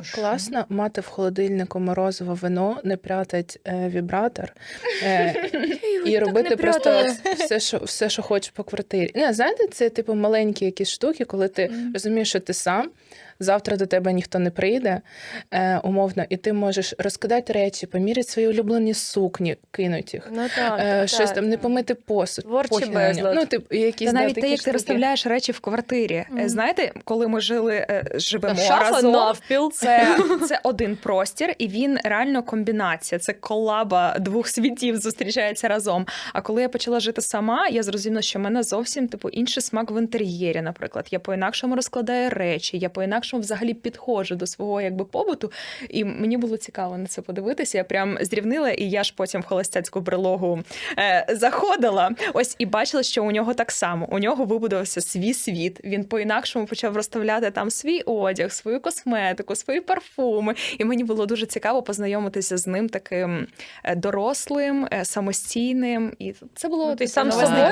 так класно мати в холодильнику морозове вино, не прятать е, вібратор е, і робити просто все, що все, що хочеш по квартирі. Не, знаєте, це типу маленькі якісь штуки, коли ти розумієш, що ти сам. Завтра до тебе ніхто не прийде, е, умовно, і ти можеш розкидати речі, поміряти свої улюблені сукні, кинуть їх. Ну так, Е, так, щось так. там не помити посуд. Творчий безлад. Ну, типу, якісь Та навіть те, як ти розставляєш речі в квартирі. Мгм. Знаєте, коли ми жили, е, живемо Шафа разом, навпіл. це, це один простір, і він реально комбінація. Це колаба двох світів зустрічається разом. А коли я почала жити сама, я зрозуміла, що в мене зовсім типу інший смак в інтер'єрі. Наприклад, я по-інакшому розкладаю речі, я по-інакшому взагалі підходжу до свого якби побуту. І мені було цікаво на це подивитися. Я прям зрівнила, і я ж потім в холостяцьку брелогу е, заходила. Ось і бачила, що у нього так само. У нього вибудувався свій світ. Він по-інакшому почав розставляти там свій одяг, свою косметику, свої парфуми. І мені було дуже цікаво познайомитися з ним таким е, дорослим, е, самостійним. І це було Ну, ти сам собою